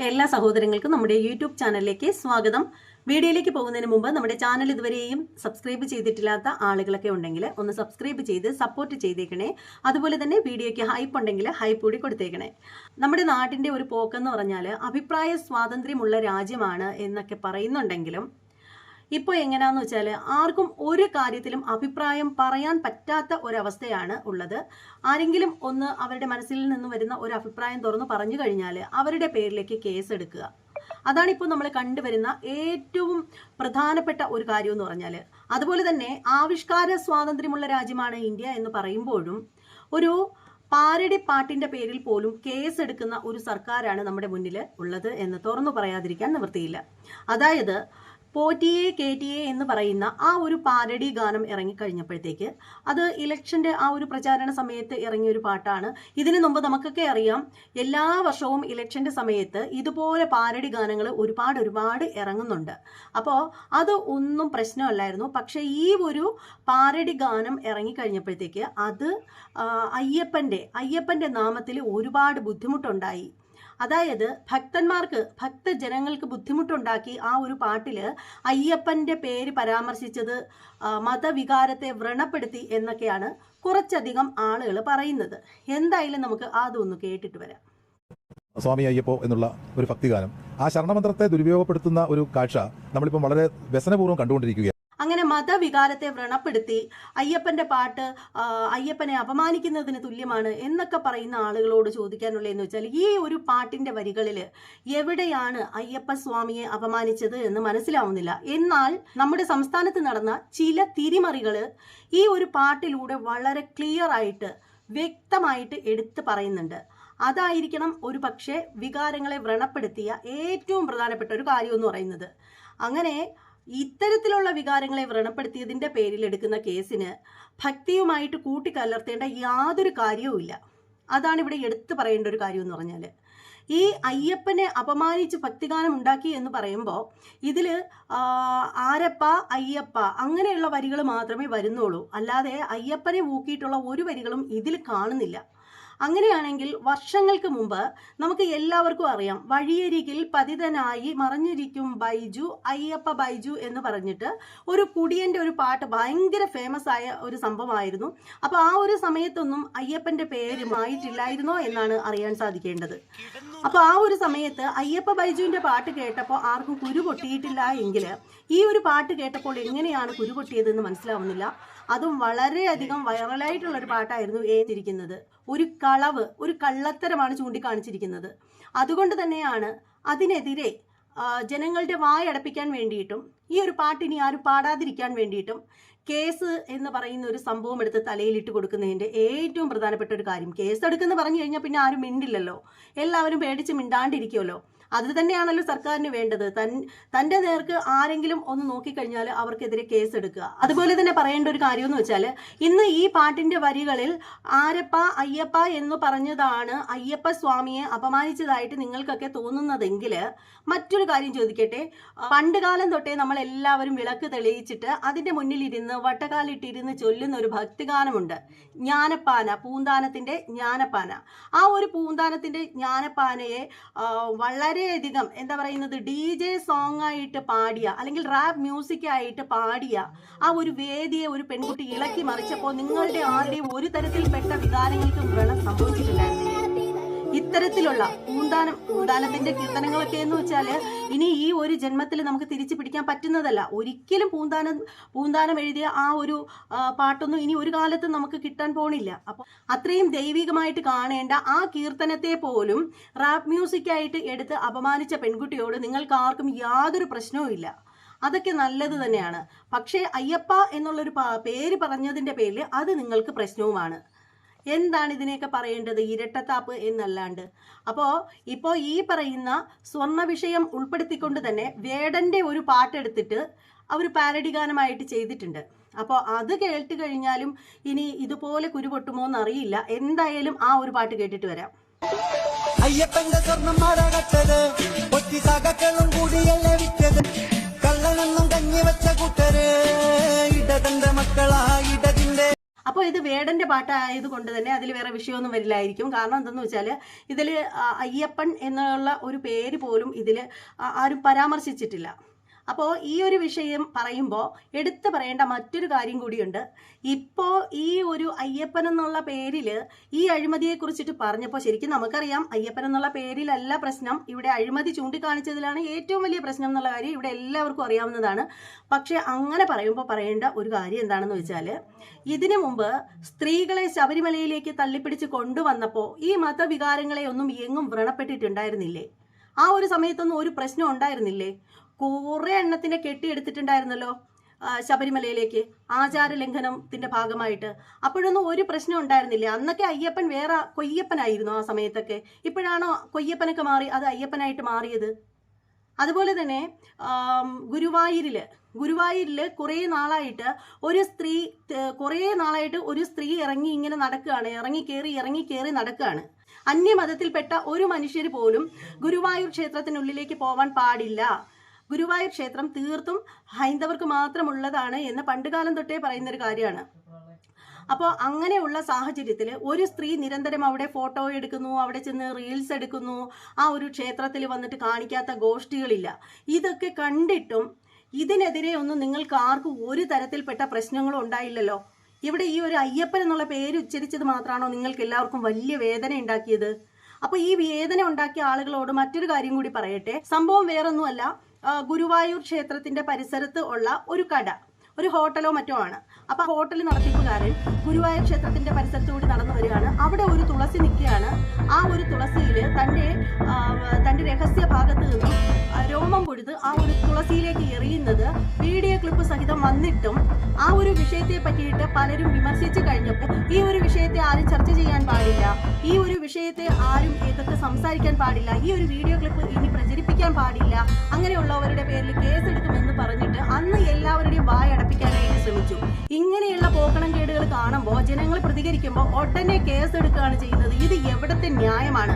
എല്ലാ സഹോദരങ്ങൾക്കും നമ്മുടെ യൂട്യൂബ് ചാനലിലേക്ക് സ്വാഗതം. വീഡിയോയിലേക്ക് പോകുന്നതിന് മുമ്പ് നമ്മുടെ ചാനൽ ഇതുവരെയും സബ്സ്ക്രൈബ് ചെയ്തിട്ടില്ലാത്ത ആളുകളൊക്കെ ഉണ്ടെങ്കിൽ ഒന്ന് സബ്സ്ക്രൈബ് ചെയ്ത് സപ്പോർട്ട് ചെയ്തേക്കണേ. അതുപോലെ തന്നെ വീഡിയോയ്ക്ക് ഹൈപ്പ് ഉണ്ടെങ്കിൽ ഹൈപ്പ് കൂടി കൊടുത്തേക്കണേ. നമ്മുടെ നാട്ടിന്റെ ഒരു പോക്കെന്ന് പറഞ്ഞാൽ അഭിപ്രായ സ്വാതന്ത്ര്യമുള്ള രാജ്യമാണ് എന്നൊക്കെ പറയുന്നുണ്ടെങ്കിലും ഇപ്പോൾ എങ്ങനെയാന്ന് വെച്ചാൽ ആർക്കും ഒരു കാര്യത്തിലും അഭിപ്രായം പറയാൻ പറ്റാത്ത ഒരവസ്ഥയാണ് ഉള്ളത്. ആരെങ്കിലും ഒന്ന് അവരുടെ മനസ്സിൽ നിന്ന് വരുന്ന ഒരു അഭിപ്രായം തുറന്നു പറഞ്ഞു കഴിഞ്ഞാൽ അവരുടെ പേരിലേക്ക് കേസ് എടുക്കുക അതാണ് ഇപ്പോൾ നമ്മൾ കണ്ടുവരുന്ന ഏറ്റവും പ്രധാനപ്പെട്ട ഒരു കാര്യം എന്ന് പറഞ്ഞാൽ അതുപോലെ തന്നെ ആവിഷ്കാര സ്വാതന്ത്ര്യമുള്ള രാജ്യമാണ് ഇന്ത്യ എന്ന് പറയുമ്പോഴും ഒരു പാരടി പാട്ടിന്റെ പേരിൽ പോലും കേസ് എടുക്കുന്ന ഒരു സർക്കാരാണ് നമ്മുടെ മുന്നിൽ ഉള്ളത് എന്ന് തുറന്നു പറയാതിരിക്കാൻ നിവൃത്തിയില്ല. അതായത് പോറ്റിയെ കേറ്റിയെ എന്ന് പറയുന്ന ആ ഒരു പാരഡി ഗാനം ഇറങ്ങിക്കഴിഞ്ഞപ്പോഴത്തേക്ക് അത് ഇലക്ഷന്റെ ആ ഒരു പ്രചാരണ സമയത്ത് ഇറങ്ങിയ ഒരു പാട്ടാണ്. ഇതിനു മുമ്പ് നമുക്കൊക്കെ അറിയാം എല്ലാ വർഷവും ഇലക്ഷന്റെ സമയത്ത് ഇതുപോലെ പാരഡി ഗാനങ്ങൾ ഒരുപാട് ഒരുപാട് ഇറങ്ങുന്നുണ്ട്. അപ്പോൾ അത് ഒന്നും പ്രശ്നമല്ലായിരുന്നു. പക്ഷേ ഈ ഒരു പാരഡി ഗാനം ഇറങ്ങിക്കഴിഞ്ഞപ്പോഴത്തേക്ക് അത് അയ്യപ്പന്റെ അയ്യപ്പന്റെ നാമത്തിൽ ഒരുപാട് ബുദ്ധിമുട്ടുണ്ടായി. അതായത് ഭക്തന്മാർക്ക് ഭക്തജനങ്ങൾക്ക് ബുദ്ധിമുട്ടുണ്ടാക്കി ആ ഒരു പാട്ടിൽ അയ്യപ്പന്റെ പേര് പരാമർശിച്ചത് മതവികാരത്തെ വ്രണപ്പെടുത്തി എന്നൊക്കെയാണ് കുറച്ചധികം ആളുകൾ പറയുന്നത്. എന്തായാലും നമുക്ക് അതൊന്ന് കേട്ടിട്ട് വരാം. സ്വാമി അയ്യപ്പോ എന്നുള്ള ഒരു ഭക്തിഗാനം. ആ ശരണമന്ത്രത്തെ ദുരുപയോഗപ്പെടുത്തുന്ന ഒരു കാഴ്ച നമ്മളിപ്പോൾ വളരെ വ്യസനപൂർവം കണ്ടുകൊണ്ടിരിക്കുകയാണ്. മതവികാരത്തെ വ്രണപ്പെടുത്തി അയ്യപ്പന്റെ പാട്ട് അയ്യപ്പനെ അപമാനിക്കുന്നതിന് തുല്യമാണ് എന്നൊക്കെ പറയുന്ന ആളുകളോട് ചോദിക്കാനുള്ളതെന്ന് വെച്ചാൽ ഈ ഒരു പാട്ടിന്റെ വരികളിൽ എവിടെയാണ് അയ്യപ്പ സ്വാമിയെ അപമാനിച്ചത് എന്ന് മനസ്സിലാവുന്നില്ല. എന്നാൽ നമ്മുടെ സംസ്ഥാനത്ത് നടന്ന ചില തിരിമറികൾ ഈ ഒരു പാട്ടിലൂടെ വളരെ ക്ലിയർ ആയിട്ട് വ്യക്തമായിട്ട് എടുത്തു പറയുന്നുണ്ട്. അതായിരിക്കണം ഒരു പക്ഷേ വികാരങ്ങളെ വ്രണപ്പെടുത്തിയ ഏറ്റവും പ്രധാനപ്പെട്ട ഒരു കാര്യം എന്ന് പറയുന്നത്. അങ്ങനെ ഇത്തരത്തിലുള്ള വികാരങ്ങളെ വ്രണപ്പെടുത്തിയതിന്റെ പേരിൽ എടുക്കുന്ന കേസിന് ഭക്തിയുമായിട്ട് കൂട്ടിക്കലർത്തേണ്ട യാതൊരു കാര്യവുമില്ല അതാണ് ഇവിടെ എടുത്തു പറയേണ്ട ഒരു കാര്യം എന്ന് പറഞ്ഞാൽ ഈ അയ്യപ്പനെ അപമാനിച്ച് ഭക്തിഗാനം ഉണ്ടാക്കി എന്ന് പറയുമ്പോൾ ഇതിൽ ആരപ്പ അയ്യപ്പ അങ്ങനെയുള്ള വരികൾ മാത്രമേ വരുന്നുള്ളൂ. അല്ലാതെ അയ്യപ്പനെ ഊക്കിയിട്ടുള്ള ഒരു വരികളും ഇതിൽ കാണുന്നില്ല. അങ്ങനെയാണെങ്കിൽ വർഷങ്ങൾക്ക് മുമ്പ് നമുക്ക് എല്ലാവർക്കും അറിയാം വഴിയരികിൽ പതിതനായി മറിഞ്ഞിരിക്കും ബൈജു അയ്യപ്പ ബൈജു എന്ന് പറഞ്ഞിട്ട് ഒരു കുടിയന്റെ ഒരു പാട്ട് ഭയങ്കര ഫേമസ് ആയ ഒരു സംഭവമായിരുന്നു. അപ്പോൾ ആ ഒരു സമയത്തൊന്നും അയ്യപ്പന്റെ പേര് മായിട്ടില്ലായിരുന്നോ എന്നാണ് അറിയാൻ സാധിക്കേണ്ടത്. അപ്പോൾ ആ ഒരു സമയത്ത് അയ്യപ്പ ബൈജുവിന്റെ പാട്ട് കേട്ടപ്പോൾ ആർക്കും കുരു പൊട്ടിയിട്ടില്ല എങ്കിൽ ഈ ഒരു പാട്ട് കേട്ടപ്പോൾ എങ്ങനെയാണ് കുരു പൊട്ടിയതെന്ന് മനസ്സിലാവുന്നില്ല. അതും വളരെയധികം വൈറലായിട്ടുള്ള ഒരു പാട്ടായിരുന്നു ഏതിരിക്കുന്നത് ഒരു കളവ് ഒരു കള്ളത്തരമാണ് ചൂണ്ടിക്കാണിച്ചിരിക്കുന്നത്. അതുകൊണ്ട് തന്നെയാണ് അതിനെതിരെ ജനങ്ങളുടെ വായടപ്പിക്കാൻ വേണ്ടിയിട്ടും ഈ ഒരു പാട്ടിനി ആരും പാടാതിരിക്കാൻ വേണ്ടിയിട്ടും കേസ് എന്ന് പറയുന്ന ഒരു സംഭവം എടുത്ത് തലയിലിട്ട് കൊടുക്കുന്നതിന്റെ ഏറ്റവും പ്രധാനപ്പെട്ട ഒരു കാര്യം. കേസ് എടുക്കുന്നു പറഞ്ഞു കഴിഞ്ഞാൽ പിന്നെ ആരും മിണ്ടില്ലല്ലോ. എല്ലാവരും പേടിച്ച് മിണ്ടാണ്ടിരിക്കുമല്ലോ അത് തന്നെയാണല്ലോ സർക്കാരിന് വേണ്ടത്. തൻ തന്റെ നേർക്ക് ആരെങ്കിലും ഒന്ന് നോക്കിക്കഴിഞ്ഞാൽ അവർക്കെതിരെ കേസ് എടുക്കുക. അതുപോലെ തന്നെ പറയേണ്ട ഒരു കാര്യം എന്ന് വെച്ചാൽ ഇന്ന് ഈ പാട്ടിന്റെ വരികളിൽ ആരപ്പ അയ്യപ്പ എന്ന് പറഞ്ഞതാണ് അയ്യപ്പ സ്വാമിയെ അപമാനിച്ചതായിട്ട് നിങ്ങൾക്കൊക്കെ തോന്നുന്നതെങ്കിൽ മറ്റൊരു കാര്യം ചോദിക്കട്ടെ. പണ്ട് കാലം തൊട്ടേ നമ്മൾ എല്ലാവരും വിളക്ക് തെളിയിച്ചിട്ട് അതിന്റെ മുന്നിലിരുന്ന് വട്ടകാലിട്ടിരുന്ന് ചൊല്ലുന്ന ഒരു ഭക്തിഗാനമുണ്ട്. ജ്ഞാനപ്പാന പൂന്താനത്തിന്റെ ജ്ഞാനപ്പാന. ആ ഒരു പൂന്താനത്തിന്റെ ജ്ഞാനപ്പാനയെ ആ, വളരെയധികം എന്താ പറയുന്നത് ഡി ജെ സോങ് ആയിട്ട് പാടിയ അല്ലെങ്കിൽ റാപ്പ് മ്യൂസിക് ആയിട്ട് പാടിയ ആ ഒരു വേദിയെ ഒരു പെൺകുട്ടി ഇളക്കി മറിച്ചപ്പോൾ നിങ്ങളുടെ ആരുടെയും ഒരു തരത്തിൽപ്പെട്ട വികാരങ്ങൾക്കും വ്രണം സംഭവിച്ചിട്ടുണ്ടായിരുന്നില്ല. ഇത്തരത്തിലുള്ള ഊന്താനം പൂന്താനത്തിന്റെ കീർത്തനങ്ങളൊക്കെ എന്ന് വെച്ചാൽ ഇനി ഈ ഒരു ജന്മത്തിൽ നമുക്ക് തിരിച്ചു പിടിക്കാൻ പറ്റുന്നതല്ല. ഒരിക്കലും പൂന്താനം പൂന്താനം എഴുതിയ ആ ഒരു പാട്ടൊന്നും ഇനി ഒരു കാലത്ത് നമുക്ക് കിട്ടാൻ പോണില്ല. അപ്പോൾ അത്രയും ദൈവികമായിട്ട് കാണേണ്ട ആ കീർത്തനത്തെ പോലും റാപ്പ് മ്യൂസിക്കായിട്ട് എടുത്ത് അപമാനിച്ച പെൺകുട്ടിയോട് നിങ്ങൾക്ക് ആർക്കും യാതൊരു പ്രശ്നവും ഇല്ല. അതൊക്കെ നല്ലത് തന്നെയാണ്. പക്ഷേ അയ്യപ്പ എന്നുള്ളൊരു പേര് പറഞ്ഞതിന്റെ പേരിൽ അത് നിങ്ങൾക്ക് പ്രശ്നവുമാണ്. എന്താണ് ഇതിനെയൊക്കെ പറയേണ്ടത്? ഇരട്ടത്താപ്പ് എന്നല്ലാണ്ട്. അപ്പോൾ ഇപ്പോൾ ഈ പറയുന്ന സ്വർണ വിഷയം ഉൾപ്പെടുത്തിക്കൊണ്ട് തന്നെ വേടന്റെ ഒരു പാട്ടെടുത്തിട്ട് അവർ പാരഡി ഗാനമായിട്ട് ചെയ്തിട്ടുണ്ട്. അപ്പോൾ അത് കേട്ട് കഴിഞ്ഞാലും ഇനി ഇതുപോലെ കുരുപൊട്ടുമോ എന്നറിയില്ല. എന്തായാലും ആ ഒരു പാട്ട് കേട്ടിട്ട് വരാം. അയ്യപ്പന്റെ സ്വർണം മാറകട്ടത് വേടന്റെ പാട്ടായത് കൊണ്ട് തന്നെ അതിൽ വേറെ വിഷയമൊന്നും വരില്ലായിരിക്കും. കാരണം എന്തെന്ന് വെച്ചാൽ ഇതിൽ അയ്യപ്പൻ എന്നുള്ള ഒരു പേര് പോലും ഇതിൽ ആരും പരാമർശിച്ചിട്ടില്ല. അപ്പോൾ ഈ ഒരു വിഷയം പറയുമ്പോൾ എടുത്തു പറയേണ്ട മറ്റൊരു കാര്യം കൂടിയുണ്ട്. ഇപ്പോൾ ഈ ഒരു അയ്യപ്പൻ എന്നുള്ള പേരിൽ ഈ അഴിമതിയെ കുറിച്ചിട്ട് പറഞ്ഞപ്പോൾ ശരിക്കും നമുക്കറിയാം അയ്യപ്പൻ എന്നുള്ള പേരിലല്ല പ്രശ്നം. ഇവിടെ അഴിമതി ചൂണ്ടിക്കാണിച്ചതിലാണ് ഏറ്റവും വലിയ പ്രശ്നം എന്നുള്ള കാര്യം ഇവിടെ എല്ലാവർക്കും അറിയാവുന്നതാണ്. പക്ഷേ അങ്ങനെ പറയുമ്പോൾ പറയേണ്ട ഒരു കാര്യം എന്താണെന്ന് വെച്ചാൽ ഇതിനു മുമ്പ് സ്ത്രീകളെ ശബരിമലയിലേക്ക് തള്ളിപ്പിടിച്ച് കൊണ്ടുവന്നപ്പോൾ ഈ മതവികാരങ്ങളെ ഒന്നും എങ്ങും വ്രണപ്പെട്ടിട്ടുണ്ടായിരുന്നില്ലേ? ആ ഒരു സമയത്തൊന്നും ഒരു പ്രശ്നം ഉണ്ടായിരുന്നില്ലേ? കുറേ എണ്ണത്തിനെ കെട്ടിയെടുത്തിട്ടുണ്ടായിരുന്നല്ലോ ശബരിമലയിലേക്ക് ആചാര ലംഘനത്തിന്റെ ഭാഗമായിട്ട്. അപ്പോഴൊന്നും ഒരു പ്രശ്നം ഉണ്ടായിരുന്നില്ല. അന്നൊക്കെ അയ്യപ്പൻ വേറെ കൊയ്യപ്പനായിരുന്നു ആ സമയത്തൊക്കെ. ഇപ്പോഴാണോ കൊയ്യപ്പനൊക്കെ മാറി അത് അയ്യപ്പനായിട്ട് മാറിയത്? അതുപോലെ തന്നെ ഗുരുവായൂരിൽ ഗുരുവായൂരിൽ കുറേ നാളായിട്ട് ഒരു സ്ത്രീ കുറേ നാളായിട്ട് ഒരു സ്ത്രീ ഇറങ്ങി ഇങ്ങനെ നടക്കുകയാണ്. ഇറങ്ങി കയറി ഇറങ്ങി കയറി നടക്കുകയാണ്. അന്യമതത്തിൽപ്പെട്ട ഒരു മനുഷ്യർ പോലും ഗുരുവായൂർ ക്ഷേത്രത്തിനുള്ളിലേക്ക് പോവാൻ പാടില്ല. ഗുരുവായൂർ ക്ഷേത്രം തീർത്തും ഹൈന്ദവർക്ക് മാത്രമുള്ളതാണ് എന്ന് പണ്ടുകാലം തൊട്ടേ പറയുന്നൊരു കാര്യമാണ്. അപ്പോൾ അങ്ങനെയുള്ള സാഹചര്യത്തിൽ ഒരു സ്ത്രീ നിരന്തരം അവിടെ ഫോട്ടോ എടുക്കുന്നു അവിടെ ചെന്ന് റീൽസ് എടുക്കുന്നു ആ ഒരു ക്ഷേത്രത്തിൽ വന്നിട്ട് കാണിക്കാത്ത ഗോഷ്ഠികളില്ല ഇതൊക്കെ കണ്ടിട്ടും ഇതിനെതിരെ ഒന്നും നിങ്ങൾക്ക് ആർക്കും ഒരു തരത്തിൽപ്പെട്ട പ്രശ്നങ്ങളും ഉണ്ടായില്ലല്ലോ? ഇവിടെ ഈ ഒരു അയ്യപ്പൻ എന്നുള്ള പേര് ഉച്ചരിച്ചത് മാത്രമാണോ നിങ്ങൾക്ക് എല്ലാവർക്കും വലിയ വേദന ഉണ്ടാക്കിയത്? അപ്പൊ ഈ വേദന ഉണ്ടാക്കിയ ആളുകളോട് മറ്റൊരു കാര്യം കൂടി പറയട്ടെ. സംഭവം വേറൊന്നുമല്ല. ഗുരുവായൂർ ക്ഷേത്രത്തിന്റെ പരിസരത്ത് ഉള്ള ഒരു കട. ഒരു ഹോട്ടലോ മറ്റോ ആണ്. അപ്പൊ ഹോട്ടൽ നടത്തിപ്പുകാരൻ ഗുരുവായൂർ ക്ഷേത്രത്തിന്റെ പരിസരത്തുകൂടി നടന്നു വരികയാണ്. അവിടെ ഒരു തുളസി നിൽക്കുകയാണ്. ആ ഒരു തുളസിയിൽ തന്റെ തന്റെ രഹസ്യ ഭാഗത്ത് നിന്നും രോമം പൊഴുത് ആ ഒരു തുളസിയിലേക്ക് എറിയുന്നത് വീഡിയോ ക്ലിപ്പ് സഹിതം വന്നിട്ടും ആ ഒരു വിഷയത്തെ പറ്റിയിട്ട് പലരും വിമർശിച്ചു കഴിഞ്ഞപ്പോൾ ഈ ഒരു വിഷയത്തെ ആരും ചർച്ച ചെയ്യാൻ പാടില്ല. ഈ ഒരു വിഷയത്തെ ആരും എതിർത്ത് സംസാരിക്കാൻ പാടില്ല. ഈ ഒരു വീഡിയോ ക്ലിപ്പ് ഇനി പ്രചരിപ്പിക്കാൻ പാടില്ല. അങ്ങനെയുള്ളവരുടെ പേരിൽ കേസെടുക്കുമെന്ന് പറഞ്ഞിട്ട് അന്ന് എല്ലാവരുടെയും വായടപ്പിക്കാനായിട്ട് ശ്രമിച്ചു. ഇങ്ങനെയുള്ള പോക്കണം കേടുകൾ കാണുമ്പോൾ ജനങ്ങൾ പ്രതികരിക്കുമ്പോൾ ഉടനെ കേസെടുക്കുകയാണ് ചെയ്യുന്നത്. ഇത് എവിടത്തെ ന്യായമാണ്?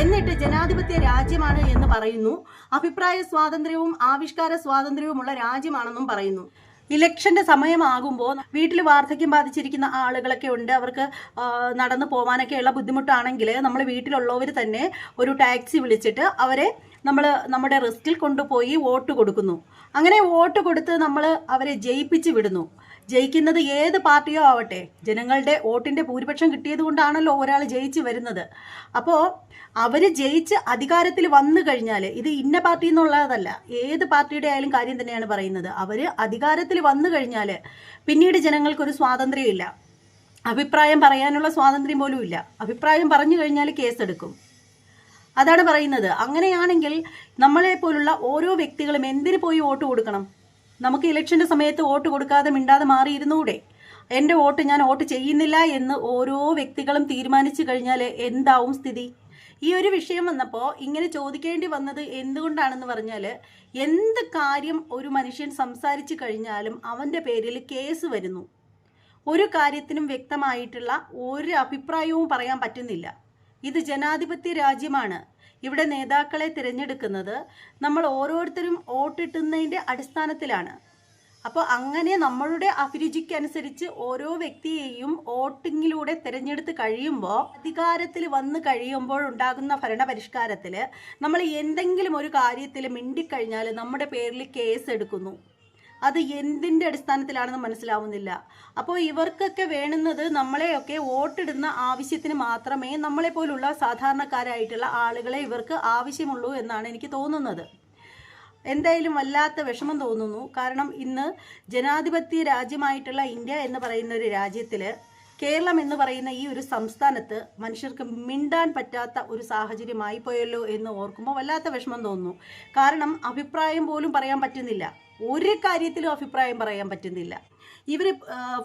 എന്നിട്ട് ജനാധിപത്യ രാജ്യമാണ് എന്ന് പറയുന്നു. അഭിപ്രായ സ്വാതന്ത്ര്യവും ആവിഷ്കാര സ്വാതന്ത്ര്യവുമുള്ള രാജ്യമാണെന്നും പറയുന്നു. ഇലക്ഷന്റെ സമയമാകുമ്പോൾ വീട്ടിൽ വാർദ്ധക്യം ബാധിച്ചിരിക്കുന്ന ആളുകളൊക്കെ ഉണ്ട്. അവർക്ക് നടന്നു പോകാനൊക്കെയുള്ള ബുദ്ധിമുട്ടാണെങ്കിൽ നമ്മൾ വീട്ടിലുള്ളവർ തന്നെ ഒരു ടാക്സി വിളിച്ചിട്ട് അവരെ നമ്മൾ നമ്മുടെ റിസ്കിൽ കൊണ്ടുപോയി വോട്ട് കൊടുക്കുന്നു. അങ്ങനെ വോട്ട് കൊടുത്ത് നമ്മൾ അവരെ ജയിപ്പിച്ച് വിടുന്നു. ജയിക്കുന്നത് ഏത് പാർട്ടിയോ ആവട്ടെ ജനങ്ങളുടെ വോട്ടിന്റെ ഭൂരിപക്ഷം കിട്ടിയത് കൊണ്ടാണല്ലോ ഒരാൾ ജയിച്ച് വരുന്നത്. അപ്പോൾ അവർ ജയിച്ച് അധികാരത്തിൽ വന്നു കഴിഞ്ഞാൽ ഇത് ഇന്ന പാർട്ടി എന്നുള്ളതല്ല ഏത് പാർട്ടിയുടെ ആയാലും കാര്യം തന്നെയാണ് പറയുന്നത്. അവർ അധികാരത്തിൽ വന്നു കഴിഞ്ഞാൽ പിന്നീട് ജനങ്ങൾക്കൊരു സ്വാതന്ത്ര്യമില്ല. അഭിപ്രായം പറയാനുള്ള സ്വാതന്ത്ര്യം പോലും ഇല്ല. അഭിപ്രായം പറഞ്ഞു കഴിഞ്ഞാൽ കേസെടുക്കും. അതാണ് പറയുന്നത്. അങ്ങനെയാണെങ്കിൽ നമ്മളെ പോലുള്ള ഓരോ വ്യക്തികളും എന്തിനു പോയി വോട്ട് കൊടുക്കണം? നമുക്ക് ഇലക്ഷന്റെ സമയത്ത് വോട്ട് കൊടുക്കാതെ മിണ്ടാതെ മാറിയിരുന്നൂടെ? എന്റെ വോട്ട് ഞാൻ വോട്ട് ചെയ്യുന്നില്ല എന്ന് ഓരോ വ്യക്തികളും തീരുമാനിച്ചു കഴിഞ്ഞാൽ എന്താവും സ്ഥിതി? ഈ ഒരു വിഷയം വന്നപ്പോൾ ഇങ്ങനെ ചോദിക്കേണ്ടി വന്നത് എന്തുകൊണ്ടാണെന്ന് പറഞ്ഞാൽ എന്ത് കാര്യം ഒരു മനുഷ്യൻ സംസാരിച്ചു കഴിഞ്ഞാലും അവന്റെ പേരിൽ കേസ് വരുന്നു. ഒരു കാര്യത്തിനും വ്യക്തമായിട്ടുള്ള ഒരു അഭിപ്രായവും പറയാൻ പറ്റുന്നില്ല. ഇത് ജനാധിപത്യ രാജ്യമാണ്. ഇവിടെ നേതാക്കളെ തിരഞ്ഞെടുക്കുന്നത് നമ്മൾ ഓരോരുത്തരും വോട്ടിട്ടുന്നതിന്റെ അടിസ്ഥാനത്തിലാണ്. അപ്പോൾ അങ്ങനെ നമ്മളുടെ അഭിരുചിക്കനുസരിച്ച് ഓരോ വ്യക്തിയെയും വോട്ടിങ്ങിലൂടെ തിരഞ്ഞെടുത്ത് കഴിയുമ്പോൾ അധികാരത്തിൽ വന്നു കഴിയുമ്പോൾ ഉണ്ടാകുന്ന ഭരണപരിഷ്കാരത്തിൽ നമ്മൾ എന്തെങ്കിലും ഒരു കാര്യത്തിൽ മിണ്ടിക്കഴിഞ്ഞാൽ നമ്മുടെ പേരിൽ കേസ് എടുക്കുന്നു. അത് എന്തിന്റെ അടിസ്ഥാനത്തിലാണെന്ന് മനസ്സിലാവുന്നില്ല. അപ്പോൾ ഇവർക്കൊക്കെ വേണുന്നത് നമ്മളെയൊക്കെ വോട്ടിടുന്ന ആവശ്യത്തിന് മാത്രമേ നമ്മളെ പോലുള്ള സാധാരണക്കാരായിട്ടുള്ള ആളുകളെ ഇവർക്ക് ആവശ്യമുള്ളൂ എന്നാണ് എനിക്ക് തോന്നുന്നത്. എന്തായാലും വല്ലാത്ത വിഷമം തോന്നുന്നു. കാരണം ഇന്ന് ജനാധിപത്യ രാജ്യമായിട്ടുള്ള ഇന്ത്യ എന്ന് പറയുന്ന ഒരു രാജ്യത്തിൽ കേരളം എന്ന് പറയുന്ന ഈ ഒരു സംസ്ഥാനത്ത് മനുഷ്യർക്ക് മിണ്ടാൻ പറ്റാത്ത ഒരു സാഹചര്യമായി പോയല്ലോ എന്ന് ഓർക്കുമ്പോൾ വല്ലാത്ത വിഷമം തോന്നുന്നു. കാരണം അഭിപ്രായം പോലും പറയാൻ പറ്റുന്നില്ല. ഒരു കാര്യത്തിലും അഭിപ്രായം പറയാൻ പറ്റുന്നില്ല. ഇവർ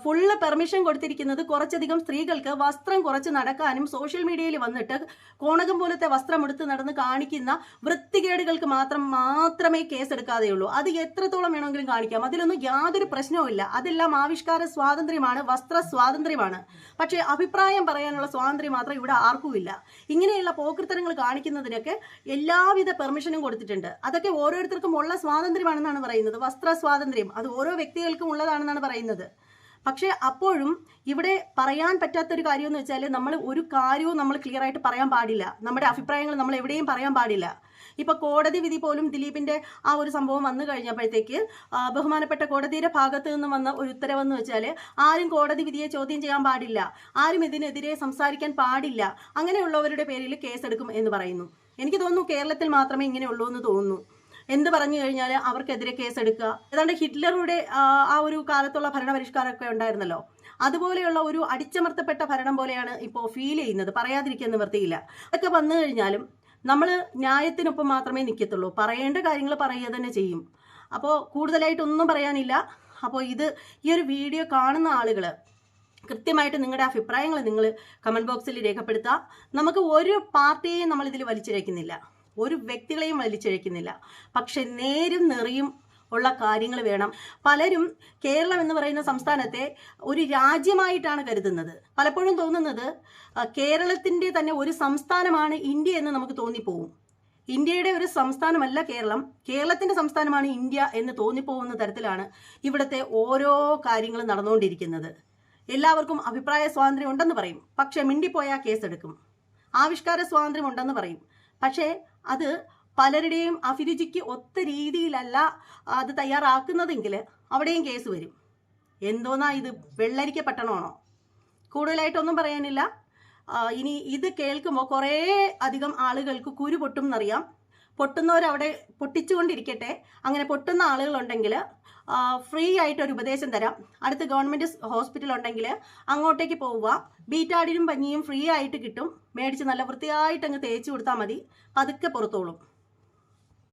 ഫുള്ള് പെർമിഷൻ കൊടുത്തിരിക്കുന്നത് കുറച്ചധികം സ്ത്രീകൾക്ക് വസ്ത്രം കുറച്ച് നടക്കാനും സോഷ്യൽ മീഡിയയിൽ വന്നിട്ട് കോണകം പോലത്തെ വസ്ത്രം എടുത്ത് നടന്ന് കാണിക്കുന്ന വൃത്തികേടുകൾക്ക് മാത്രം മാത്രമേ കേസ് എടുക്കാതെയുള്ളൂ. അത് എത്രത്തോളം വേണമെങ്കിലും കാണിക്കാം. അതിലൊന്നും യാതൊരു പ്രശ്നവുമില്ല അതെല്ലാം ആവിഷ്കാര സ്വാതന്ത്ര്യമാണ് വസ്ത്ര സ്വാതന്ത്ര്യമാണ്. പക്ഷേ അഭിപ്രായം പറയാനുള്ള സ്വാതന്ത്ര്യം മാത്രം ഇവിടെ ആർക്കുമില്ല ഇങ്ങനെയുള്ള പോക്കൃത്തരങ്ങൾ കാണിക്കുന്നതിനൊക്കെ എല്ലാവിധ പെർമിഷനും കൊടുത്തിട്ടുണ്ട്. അതൊക്കെ ഓരോരുത്തർക്കും ഉള്ള സ്വാതന്ത്ര്യമാണെന്നാണ് പറയുന്നത്. വസ്ത്ര സ്വാതന്ത്ര്യം. അത് ഓരോ വ്യക്തികൾക്കും ഉള്ളതാണെന്നാണ് പറയുന്നത്. പക്ഷേ അപ്പോഴും ഇവിടെ പറയാൻ പറ്റാത്ത ഒരു കാര്യം എന്ന് വെച്ചാൽ നമ്മൾ ഒരു കാര്യവും നമ്മൾ ക്ലിയർ ആയിട്ട് പറയാൻ പാടില്ല. നമ്മുടെ അഭിപ്രായങ്ങൾ നമ്മൾ എവിടെയും പറയാൻ പാടില്ല. ഇപ്പൊ കോടതി വിധി പോലും ദിലീപിന്റെ ആ ഒരു സംഭവം വന്നു കഴിഞ്ഞപ്പോഴത്തേക്ക് ബഹുമാനപ്പെട്ട കോടതിയുടെ ഭാഗത്ത് നിന്ന് വന്ന ഒരു ഉത്തരവെന്ന് വെച്ചാൽ ആരും കോടതി വിധിയെ ചോദ്യം ചെയ്യാൻ പാടില്ല. ആരും ഇതിനെതിരെ സംസാരിക്കാൻ പാടില്ല. അങ്ങനെയുള്ളവരുടെ പേരിൽ കേസെടുക്കും എന്ന് പറയുന്നു. എനിക്ക് തോന്നുന്നു കേരളത്തിൽ മാത്രമേ ഇങ്ങനെയുള്ളൂ എന്ന് തോന്നുന്നു. എന്ത് പറഞ്ഞു കഴിഞ്ഞാൽ അവർക്കെതിരെ കേസെടുക്കുക. ഏതാണ്ട് ഹിറ്റ്ലറുടെ ആ, ഒരു കാലത്തുള്ള ഭരണപരിഷ്കാരമൊക്കെ ഉണ്ടായിരുന്നല്ലോ. അതുപോലെയുള്ള ഒരു അടിച്ചമർത്തപ്പെട്ട ഭരണം പോലെയാണ് ഇപ്പോൾ ഫീൽ ചെയ്യുന്നത്. പറയാതിരിക്കാൻ നിവർത്തിയില്ല അതൊക്കെ വന്നു കഴിഞ്ഞാലും നമ്മൾ ന്യായത്തിനൊപ്പം മാത്രമേ നിൽക്കത്തുള്ളൂ പറയേണ്ട കാര്യങ്ങൾ പറയുക തന്നെ ചെയ്യും. അപ്പോൾ കൂടുതലായിട്ടൊന്നും പറയാനില്ല. അപ്പോൾ ഇത് ഈ ഒരു വീഡിയോ കാണുന്ന ആളുകൾ കൃത്യമായിട്ട് നിങ്ങളുടെ അഭിപ്രായങ്ങൾ നിങ്ങൾ കമന്റ് ബോക്സിൽ രേഖപ്പെടുത്തുക. നമുക്ക് ഒരു പാർട്ടിയെയും നമ്മൾ ഇതിൽ വലിച്ചിഴയ്ക്കുന്നില്ല. ഒരു വ്യക്തികളെയും വലിച്ചഴിക്കുന്നില്ല പക്ഷെ നേരും നെറിയും ഉള്ള കാര്യങ്ങൾ വേണം. പലരും കേരളം എന്ന് പറയുന്ന സംസ്ഥാനത്തെ ഒരു രാജ്യമായിട്ടാണ് കരുതുന്നത്. പലപ്പോഴും തോന്നുന്നത് കേരളത്തിന്റെ തന്നെ ഒരു സംസ്ഥാനമാണ് ഇന്ത്യ എന്ന് നമുക്ക് തോന്നിപ്പോവും. ഇന്ത്യയുടെ ഒരു സംസ്ഥാനമല്ല കേരളം. കേരളത്തിന്റെ സംസ്ഥാനമാണ് ഇന്ത്യ എന്ന് തോന്നിപ്പോകുന്ന തരത്തിലാണ് ഇവിടുത്തെ ഓരോ കാര്യങ്ങളും നടന്നുകൊണ്ടിരിക്കുന്നത്. എല്ലാവർക്കും അഭിപ്രായ സ്വാതന്ത്ര്യം ഉണ്ടെന്ന് പറയും. പക്ഷെ മിണ്ടിപ്പോയാൽ കേസെടുക്കും. ആവിഷ്കാര സ്വാതന്ത്ര്യം ഉണ്ടെന്ന് പറയും. പക്ഷേ അത് പലരുടെയും അഭിരുചിക്ക് ഒത്ത രീതിയിലല്ല അത് തയ്യാറാക്കുന്നതെങ്കിൽ അവിടെയും കേസ് വരും. എന്തോന്നാ ഇത്? വെള്ളരിക്ക പട്ടണമാണോ? കൂടുതലായിട്ടൊന്നും പറയാനില്ല. ഇനി ഇത് കേൾക്കുമ്പോൾ കുറേ അധികം ആളുകൾക്ക് കുരു പൊട്ടും എന്നറിയാം. പൊട്ടുന്നവരവിടെ പൊട്ടിച്ചുകൊണ്ടിരിക്കട്ടെ. അങ്ങനെ പൊട്ടുന്ന ആളുകളുണ്ടെങ്കിൽ ഫ്രീ ആയിട്ട് ഒരു ഉപദേശം തരാം. അടുത്ത് ഗവൺമെന്റ് ഹോസ്പിറ്റൽ ഉണ്ടെങ്കിൽ അങ്ങോട്ടേക്ക് പോവുക. ബീറ്റാഡിനും പഞ്ഞിയും ഫ്രീ ആയിട്ട് കിട്ടും. മേടിച്ച് നല്ല വൃത്തിയായിട്ട് അങ്ങ് തേച്ച് കൊടുത്താൽ മതി. പതുക്കെ പുറത്തോളും.